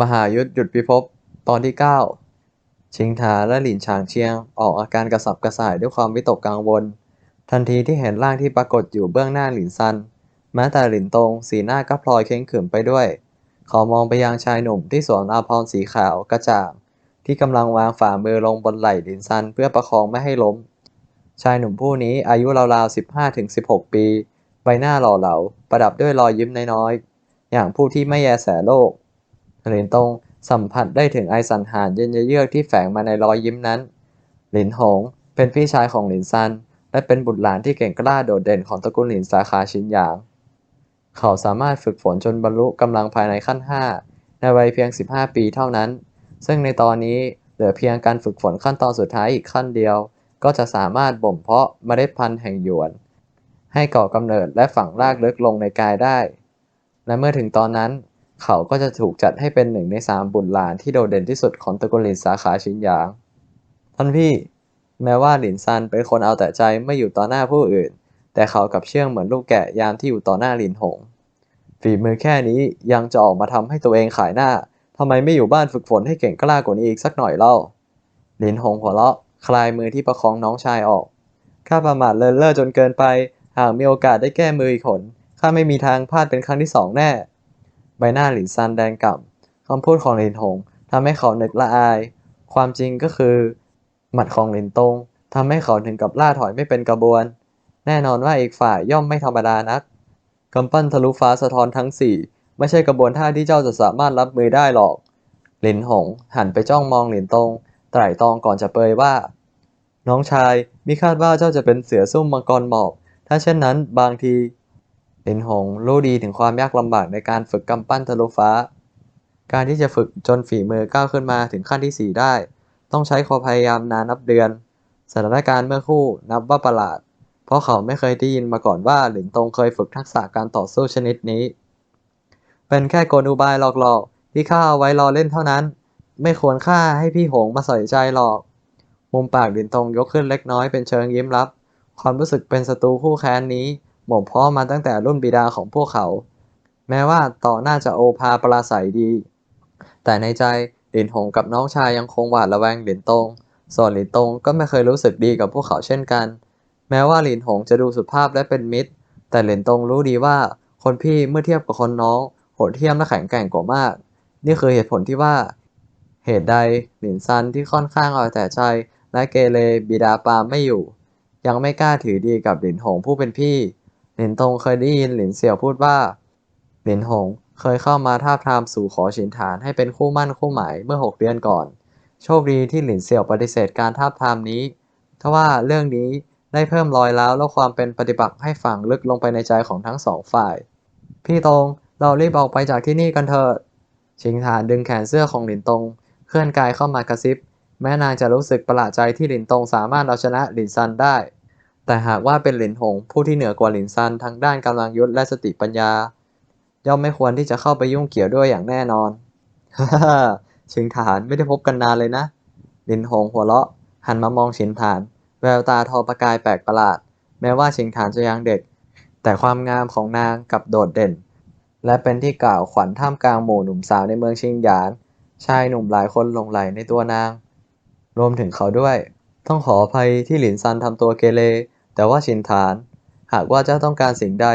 มหายุทธหยุดพิภพตอนที่ 9 ชิงถาและหลินฉางเชียง ออกอาการกระสับกระส่ายด้วยความวิตกกังวล ทันทีที่เห็นร่างที่ปรากฏอยู่เบื้องหน้าหลินซัน แม้แต่หลินตงสีหน้าก็พลอยเค้งขรึมไปด้วย เขามองไปยังชายหนุ่มที่สวมอาภรณ์สีขาวกระจ่าง ที่กำลังวางฝ่ามือลงบนไหล่หลินซันเพื่อประคองไม่ให้ล้ม ชายหนุ่มผู้นี้อายุราวๆ15ถึง16 ปี ใบหน้าหล่อเหลา ประดับด้วยรอยยิ้มน้อยๆอย่างผู้ที่ไม่แยแสโลก หลินตงสัมผัสได้ถึงไอสันหานเย็นเยือกที่แฝงมาในรอยยิ้มนั้น หลินหง เป็นพี่ชายของหลินซัน และเป็นบุตรหลานที่เก่งกล้าโดดเด่นของตระกูลหลินสาขาชินหยาง เขาสามารถฝึกฝนจนบรรลุกำลังภายในขั้น 5 ในวัยเพียง 15 ปีเท่านั้น ซึ่งในตอนนี้เหลือเพียงการฝึกฝนขั้นตอนสุดท้ายอีกขั้นเดียว ก็จะสามารถบ่มเพาะเมล็ดพันธุ์แห่งหยวน ให้ก่อกำเนิดและฝังรากลึกลงในกายได้ และเมื่อถึงตอนนั้น เขาก็จะถูกจัดให้เป็นหนึ่งในสามบุตรหลานที่โดดเด่นที่สุดของตระกูลหลินสาขาชินหยาง ท่านพี่ แม้ว่าหลินซันเป็นคนเอาแต่ใจไม่อยู่ต่อหน้าผู้อื่น แต่เขากับเชื่องเหมือนลูกแกะยามที่อยู่ต่อหน้าหลินหง ฝีมือแค่นี้ยังจะออกมาทำให้ตัวเองขายหน้าทำไมไม่อยู่บ้านฝึกฝนให้เก่งกล้ากว่านี้อีกสักหน่อยเล่า หลินหงหัวเราะคลายมือที่ประคองน้องชายออก ข้าประมาทเลินเล่อจนเกินไป หากมีโอกาสได้แก้มืออีกหนข้าไม่มีทางพลาดเป็นครั้งที่สองแน่ ใบหน้าหลินซันแดงก่ำคำพูดของหลินหงทำให้เขานึกละอาย ความจริงก็คือ หมัดของหลินตงทำให้เขาถึงกับล่าถอยไม่เป็นกระบวน แน่นอนว่าอีกฝ่ายย่อมไม่ธรรมดานักกำปั้นทะลุฟ้าสะท้อนทั้งสี่ไม่ใช่กระบวนท่าที่เจ้าจะสามารถรับมือได้หรอกหลินหง หันไปจ้องมองหลินตงไตร่ตองก่อนจะเปยว่า น้องชายมิคาดว่าเจ้าจะเป็นเสือซุ่มมังกรหมอบ ถ้าเช่นนั้นบางที หลินหงรู้ดีถึงความยากลำบากในการฝึกกำปั้นทะลุฟ้า การที่จะฝึกจนฝีมือก้าวขึ้นมาถึงขั้นที่สี่ได้ ต้องใช้ความพยายามนานนับเดือน สถานการณ์เมื่อคู่นับว่าประหลาด เพราะเขาไม่เคยได้ยินมาก่อนว่าหลินตงเคยฝึกทักษะการต่อสู้ชนิดนี้ เป็นแค่กลอุบายหลอกๆที่ข้าเอาไว้รอเล่นเท่านั้น ไม่ควรฆ่าให้พี่หงมาใส่ใจหรอกมุมปากหลินตงยกขึ้นเล็กน้อยเป็นเชิงยิ้มรับ ความรู้สึกเป็นศัตรูคู่แค้นนี้ หม่อมเพาะมาตั้งแต่รุ่นบิดาของพวกเขา แม้ว่าต่อหน้าจะโอภาปราศัยดี แต่ในใจหลินหงกับน้องชายยังคงหวาดระแวงหลินตง ส่วนหลินตงก็ไม่เคยรู้สึกดีกับพวกเขาเช่นกัน แม้ว่าหลินหงจะดูสุภาพและเป็นมิตร แต่หลินตงรู้ดีว่าคนพี่เมื่อเทียบกับคนน้องโหดเทียมและแข็งแกร่งกว่ามาก นี่คือเหตุผลที่ว่า เหตุใดหลินซันที่ค่อนข้างเอาแต่ใจและเกเรบิดาปามไม่อยู่ ยังไม่กล้าถือดีกับหลินหงผู้เป็นพี่ ลินตงเคยได้ยินหลินเสี่ยวพูดว่า หลินหงเคยเข้ามาทาบทามสู่ขอฉินฐานให้เป็นคู่มั่นคู่หมายเมื่อหกเดือนก่อน โชคดีที่หลินเสี่ยวปฏิเสธการทาบทามนี้ทว่าเรื่องนี้ได้เพิ่มรอยร้าวและความเป็นปฏิปักษ์ให้ฝังลึกลงไปในใจของทั้งสองฝ่าย พี่ตงเรารีบออกไปจากที่นี่กันเถอะชิงฐานดึงแขนเสื้อของหลินตง เคลื่อนกายเข้ามากระซิบ แม้นางจะรู้สึกประหลาดใจที่หลินตงสามารถเอาชนะหลินซันได้ แต่หากว่าเป็นหลินหงผู้ที่เหนือกว่าหลินซันทั้งด้านกำลังยุทธและสติปัญญา ย่อมไม่ควรที่จะเข้าไปยุ่งเกี่ยวด้วยอย่างแน่นอนฮ่าฮ่าชิงฐานไม่ได้พบกันนานเลยนะหลินหงหัวเราะ หันมามองชิงฐาน แววตาทอประกายแปลกประหลาด แม้ว่าชิงฐานจะยังเด็ก แต่ความงามของนางกลับโดดเด่น และเป็นที่กล่าวขวัญท่ามกลางหมู่หนุ่มสาวในเมืองชิงหยาน ชายหนุ่มหลายคนหลงไหลในตัวนาง รวมถึงเขาด้วย ต้องขออภัยที่หลินซันทำตัวเกเร แต่ว่าชินฐาน หากว่าเจ้าต้องการสิ่งใด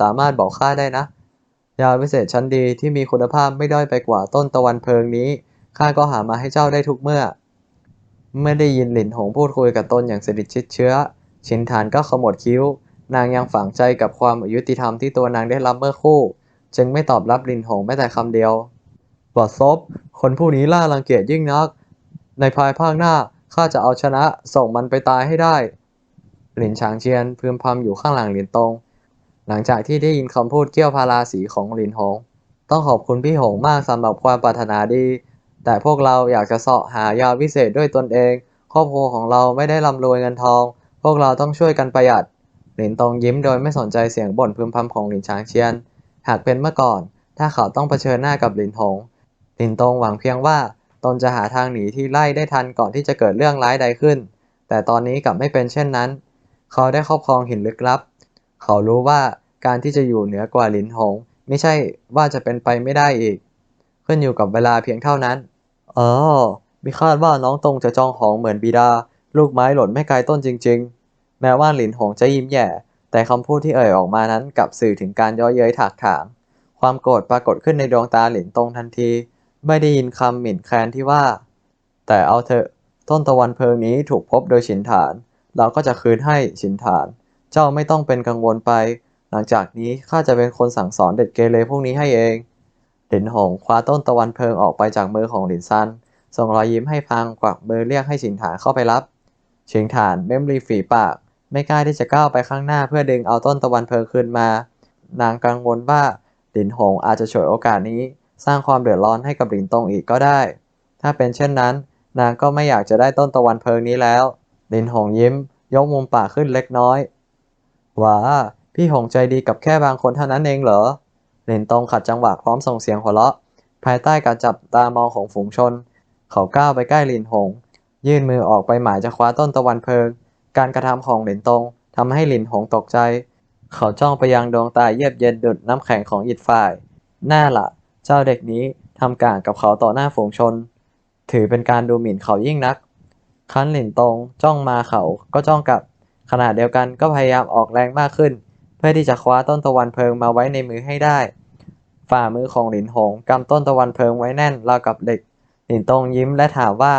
สามารถบอกข้าได้นะ ยาวิเศษชั้นดีที่มีคุณภาพไม่ด้อยไปกว่าต้นตะวันเพลิงนี้ ข้าก็หามาให้เจ้าได้ทุกเมื่อเมื่อได้ยินหลินหงพูดคุยกับตนอย่างสนิทชิดเชื้อ ชินฐานก็ขมวดคิ้ว นางยังฝังใจกับความอายุติธรรมที่ตัวนางได้รับเมื่อคู่ จึงไม่ตอบรับหลินหงแม้แต่คำเดียวบอดซบ คนผู้นี้ล่ารังเกียจยิ่งนัก ในภายภาคหน้า ข้าจะเอาชนะส่งมันไปตายให้ได้ หลินฉางเจียนพึมพำอยู่ข้างหลังหลินตง หลังจากที่ได้ยินคำพูดเกี่ยวพาราสีของหลินหง ต้องขอบคุณพี่หงมากสำหรับความปรารถนาดี แต่พวกเราอยากจะเสาะหายาวิเศษด้วยตนเอง ครอบครัวของเราไม่ได้ร่ำรวยเงินทอง พวกเราต้องช่วยกันประหยัด หลินตงยิ้มโดยไม่สนใจเสียงบ่นพึมพำของหลินฉางเชียน หากเป็นเมื่อก่อน ถ้าเขาต้องเผชิญหน้ากับหลินหง หลินตงหวังเพียงว่า ตนจะหาทางหนีที่ไล่ได้ทันก่อนที่จะเกิดเรื่องร้ายใดขึ้น แต่ตอนนี้กลับไม่เป็นเช่นนั้น เขาได้ครอบครองหินลึกลับ เขารู้ว่าการที่จะอยู่เหนือกว่าหลินหง ไม่ใช่ว่าจะเป็นไปไม่ได้อีก ขึ้นอยู่กับเวลาเพียงเท่านั้น อ๋อมีคาดว่าน้องตรงจะจองหองเหมือนบิดา ลูกไม้หล่นไม่ไกลต้นจริง ๆ แม้ว่าหลินหงจะยิ้มแย่แต่คำพูดที่เอ่ยออกมานั้นกลับสื่อถึงการย่อเย้ยถากถาง ความโกรธปรากฏขึ้นในดวงตาหลินตรงทันที ไม่ได้ยินคำหมิ่นแคลนที่ว่า แต่เอาเถอะ ต้นตะวันเพลิงนี้ถูกพบโดยฉินฐาน เราก็จะคืนให้ฉินฐาน เจ้าไม่ต้องเป็นกังวลไป หลังจากนี้ข้าจะเป็นคนสั่งสอนเด็ดเกเรพวกนี้ให้เองหลินหงคว้าต้นตะวันเพลิงออกไปจากมือของหลินซัน ส่งรอยยิ้มให้พลางกวักมือเรียกให้ฉินฐานเข้าไปรับฉิงฐานเม้มริฝีปาก ไม่กล้าที่จะก้าวไปข้างหน้าเพื่อดึงเอาต้นตะวันเพลิงคืนมา นางกังวลว่าหลินหงอาจจะฉวยโอกาสนี้ สร้างความเดือดร้อนให้กับหลินตงอีกก็ได้ ถ้าเป็นเช่นนั้น นางก็ไม่อยากจะได้ต้นตะวันเพลิงนี้แล้ว หลินหงยิ้ม ยกมุมปากขึ้นเล็กน้อยว้าพี่หงใจดีกับแค่บางคนเท่านั้นเองเหรอ หลินตงขัดจังหวะพร้อมส่งเสียงหัวเราะ ภายใต้การจับตามองของฝูงชน เขาก้าวไปใกล้หลินหง ยื่นมือออกไปหมายจะคว้าต้นตะวันเพลิง การกระทำของหลินตงทำให้หลินหงตกใจ เขาจ้องไปยังดวงตาเยือกเย็นดุดน้ำแข็งของอีกฝ่าย หน้าละ เจ้าเด็กนี้ทำกางกับเขาต่อหน้าฝูงชน ถือเป็นการดูหมิ่นเขายิ่งนัก คันหลินตงจ้องมาเขาก็จ้องกลับ ขณะเดียวกันก็พยายามออกแรงมากขึ้น เพื่อที่จะคว้าต้นตะวันเพลิงมาไว้ในมือให้ได้ ฝ่ามือของหลินหงกำต้นตะวันเพลิงไว้แน่นราวกับเหล็ก หลินตงยิ้มและถามว่า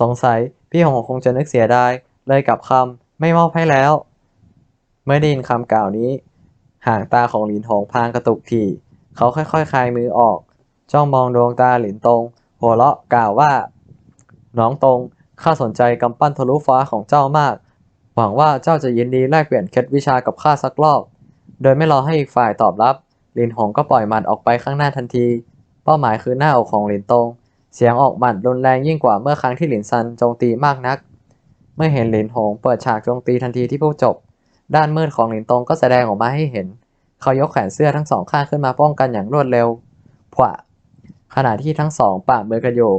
สงสัยพี่หงคงจะนึกเสียดายเลยกลับคำไม่มอบให้แล้ว เมื่อได้ยินคำกล่าวนี้ ห่างตาของหลินหงพางกระตุกถี่ เขาค่อยๆคลายมือออก จ้องมองดวงตาหลินตง หัวเราะกล่าวว่า น้องตงข้าสนใจกำปั้นทะลุฟ้าของเจ้ามาก หวังว่าเจ้าจะยินดีแลกเปลี่ยนเคล็ดวิชากับข้าสักรอบ โดยไม่รอให้อีกฝ่ายตอบรับหลินหงก็ปล่อยหมัดออกไปข้างหน้าทันที เป้าหมายคือหน้าอกของหลินตง เสียงออกหมัดรุนแรงยิ่งกว่าเมื่อครั้งที่หลินซันโจมตีมากนัก เมื่อเห็นหลินหงเปิดฉากโจมตีทันทีที่พูดจบ ด้านมืดของหลินตงก็แสดงออกมาให้เห็น เขายกแขนเสื้อทั้งสองข้างขึ้นมาป้องกันอย่างรวดเร็วผวะขณะที่ทั้งสองปะมือกันอยู่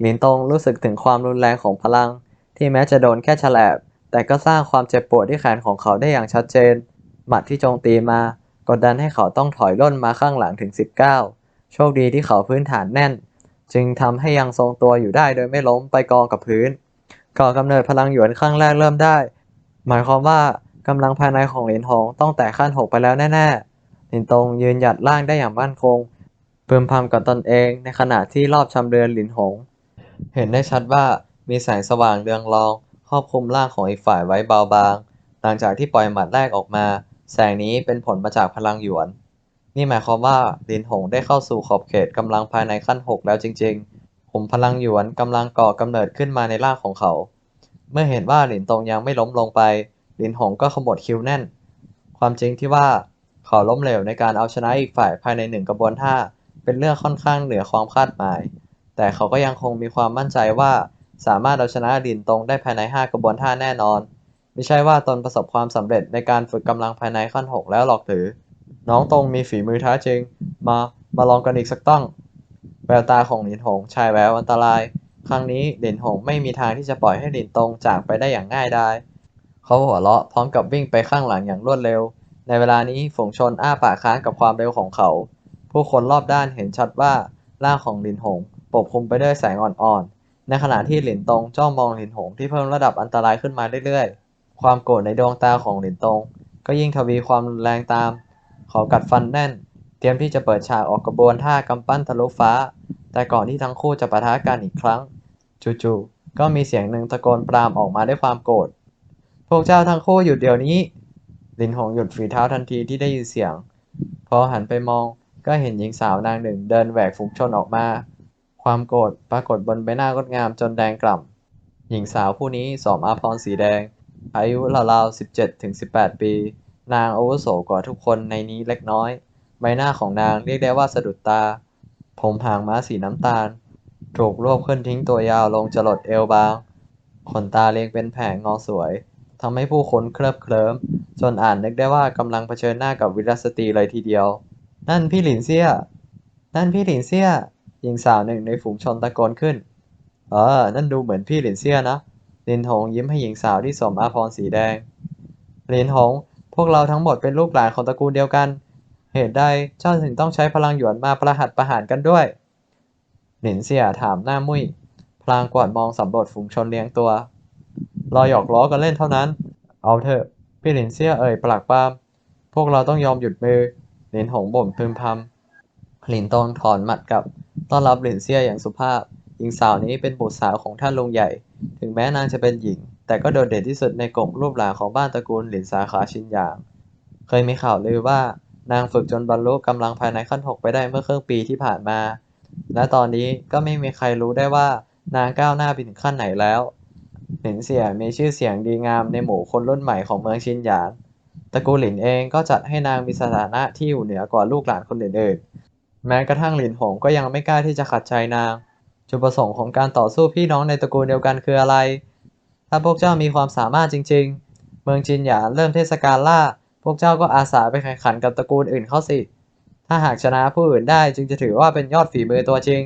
หลินตงรู้สึกถึงความรุนแรงของพลัง ที่แม้จะโดนแค่ฉลบแต่ก็สร้างความเจ็บปวดที่แขนของเขาได้อย่างชัดเจน หมัดที่โจมตีมากดดันให้เขาต้องถอยร่นมาข้างหลังถึง 19 โชคดีที่เขาพื้นฐานแน่น จึงทำให้ยังทรงตัวอยู่ได้โดยไม่ล้มไปกองกับพื้น ก่อกำเนิดพลังหยวนครั้งแรกเริ่มได้ หมายความว่ากำลังภายในของเหรียญทองต้องแตะขั้นหกไปแล้วแน่ๆ หลินตงยืนหยัดร่างได้อย่างมั่นคงพึมพำกับตนเองในขณะที่รอบชำเรือนหลินหง เห็นได้ชัดว่ามีแสงสว่างเรืองรองครอบคลุมร่างของอีกฝ่ายไว้เบาบาง หลังจากที่ปล่อยหมัดแรกออกมา แสงนี้เป็นผลมาจากพลังหยวน นี่หมายความว่าลินหงได้เข้าสู่ขอบเขตกำลังภายในขั้น 6 แล้วจริงๆขุมพลังหยวนกำลังก่อกำเนิดขึ้นมาในร่างของเขา เมื่อเห็นว่าหลินตงยังไม่ล้มลงไป ลินหงก็ขมวดคิ้วแน่น ความจริงที่ว่า เขาล้มเหลวในการเอาชนะอีกฝ่ายภายในหนึ่งกระบวนท่า เป็นเรื่องค่อนข้างเหนือความคาดหมาย แต่เขาก็ยังคงมีความมั่นใจว่า สามารถเอาชนะลินตรงได้ภายใน 5 กระบวนท่าแน่นอน ไม่ใช่ว่าตนประสบความสำเร็จในการฝึกกำลังภายในขั้น 6 แล้วหรอกหรือ น้องตรงมีฝีมือท้าจริง มา มาลองกันอีกสักตั้ง แววตาของหลินหงชายแววอันตราย ครั้งนี้หลินหงไม่มีทางที่จะปล่อยให้หลินตรงจากไปได้อย่างง่ายดายเขาหัวเราะพร้อมกับวิ่งไปข้างหลังอย่างรวดเร็ว ในเวลานี้ฝูงชนอ้าปากค้างกับความเร็วของเขา ผู้คนรอบด้านเห็นชัดว่าร่างของหลินหงปกคลุมไปด้วยแสงอ่อนๆ ในขณะที่หลินตงจ้องมองหลินหงที่เพิ่มระดับอันตรายขึ้นมาเรื่อยๆ ความโกรธในดวงตาของหลินตง ก็ยิ่งทวีความรุนแรงตาม เขากัดฟันแน่น เตรียมที่จะเปิดฉากออกกระบวนท่ากำปั้นทะลุฟ้า แต่ก่อนที่ทั้งคู่จะปะทะกันอีกครั้ง จู่ๆ ก็มีเสียงหนึ่งตะโกนปรามออกมาด้วยความโกรธ พวกเจ้าทั้งคู่หยุดเดี๋ยวนี้ ลินหงหยุดฝีเท้าทันทีที่ได้ยินเสียง พอหันไปมองก็เห็นหญิงสาวนางหนึ่งเดินแหวกฝูงชนออกมา ความโกรธปรากฏบนใบหน้างดงามจนแดงกล่ำ หญิงสาวผู้นี้สวมอาภรณ์สีแดง อายุราวๆ17ถึง18ปี นางอาวุโสกว่าทุกคนในนี้เล็กน้อย ใบหน้าของนางเรียกได้ว่าสะดุดตา ผมหางม้าสีน้ำตาล ถูกรวบขึ้นทิ้งตัวยาวลงจรดเอวบาง ขนตาเรียงเป็นแผงงอสวยทำให้ผู้คนเคลิบเคลิ้ม จนอ่านนึกได้ว่ากำลังเผชิญหน้ากับวิรสตรีเลยทีเดียว นั่นพี่หลินเซี่ย นั่นพี่หลินเซี่ยหญิงสาวหนึ่งในฝูงชนตะโกนขึ้น เออ นั่นดูเหมือนพี่หลินเซี่ยนะลินหงยิ้มให้หญิงสาวที่สวมอาภรณ์สีแดงลินหง พวกเราทั้งหมดเป็นลูกหลานของตระกูลเดียวกัน เหตุใดเจ้าถึงต้องใช้พลังหยวนมาประหัตประหารกันด้วย หลินเสี่ยถามหน้ามุ้ยพลางกวาดมองสำรวจฝูงชนเลี้ยงตัว รอหยอกล้อกันเล่นเท่านั้น เอาเถอะ พี่หลินเสี่ยเอ่ยปากปราม พวกเราต้องยอมหยุดมือ หลินหงบ่นพึมพำหลินตงถอนหมัดกับ ต้อนรับหลินเสี่ยอย่างสุภาพ หญิงสาวนี้เป็นบุตรสาวของท่านลุงใหญ่ ถึงแม้นางจะเป็นหญิง แต่ก็โดดเด่นที่สุดในกลุ่มรูปหลานของบ้านตระกูลหลินสาขาชินหยาง เคยมีข่าวลือว่านางฝึกจนบรรลุกำลังภายในขั้นหกไปได้เมื่อครึ่งปีที่ผ่านมา และตอนนี้ก็ไม่มีใครรู้ได้ว่านางก้าวหน้าไปถึงขั้นไหนแล้ว หลินเสี่ยมีชื่อเสียงดีงามในหมู่คนรุ่นใหม่ของเมืองชินหยาง ตระกูลหลินเองก็จัดให้นางมีสถานะที่อยู่เหนือกว่าลูกหลานคนอื่นๆ แม้กระทั่งหลินหงก็ยังไม่กล้าที่จะขัดใจนาง จุดประสงค์ของการต่อสู้พี่น้องในตระกูลเดียวกันคืออะไร ถ้าพวกเจ้ามีความสามารถจริง ๆ เมืองจินหยางเริ่มเทศกาลล่า พวกเจ้าก็อาสาไปแข่งขันกับตระกูลอื่นเข้าสิ ถ้าหากชนะผู้อื่นได้จึงจะถือว่าเป็นยอดฝีมือตัวจริง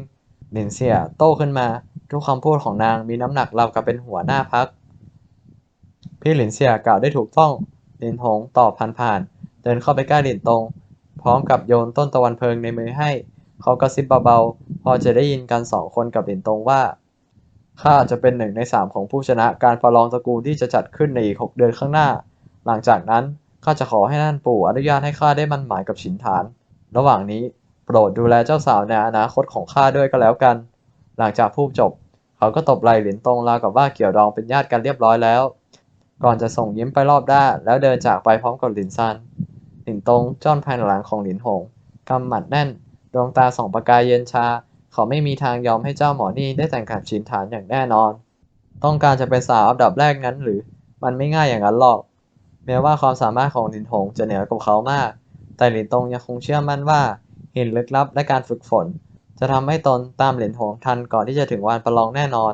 หลินเสี่ยโต้ขึ้นมา ทุกคำพูดของนางมีน้ำหนักราวกับเป็นหัวหน้าพัก พี่หลินเสี่ยกล่าวได้ถูกต้องหลินหงตอบผ่านๆเดินเข้าไปใกล้หลินตง พร้อมกับโยนต้นตะวันเพลิงในมือให้ เขากระซิบเบาๆ พอจะได้ยินกันสองคนกับหลินตงว่าข้าจะเป็นหนึ่งในสามของผู้ชนะการประลองตระกูลที่จะจัดขึ้นในอีกหกเดือนข้างหน้า หลังจากนั้นข้าจะขอให้ท่านปู่อนุญาตให้ข้าได้มั่นหมายกับฉินฐาน ระหว่างนี้โปรดดูแลเจ้าสาวในอนาคตของข้าด้วยก็แล้วกัน หลังจากพูดจบ เขาก็ตบไหล่หลินตงราวกับว่าเกี่ยวดองเป็นญาติกันเรียบร้อยแล้ว ก่อนจะส่งยิ้มไปรอบด้านแล้วเดินจากไปพร้อมกับหลินซัน หลินตงจ้อนภายหลังของหลินหงกำหมัดแน่น ดวงตาสองประกายเย็นชา เขาไม่มีทางยอมให้เจ้าหมอนี่ได้แต่งกับชินฐานอย่างแน่นอน ต้องการจะเป็นสาวอันดับแรกงั้นหรือ มันไม่ง่ายอย่างนั้นหรอก แม้ว่าความสามารถของหลินหงจะเหนือกว่าเขามาก แต่หลินตงยังคงเชื่อมั่นว่าหินลึกลับและการฝึกฝน จะทำให้ตนตามเหรียญหงทันก่อนที่จะถึงวันประลองแน่นอน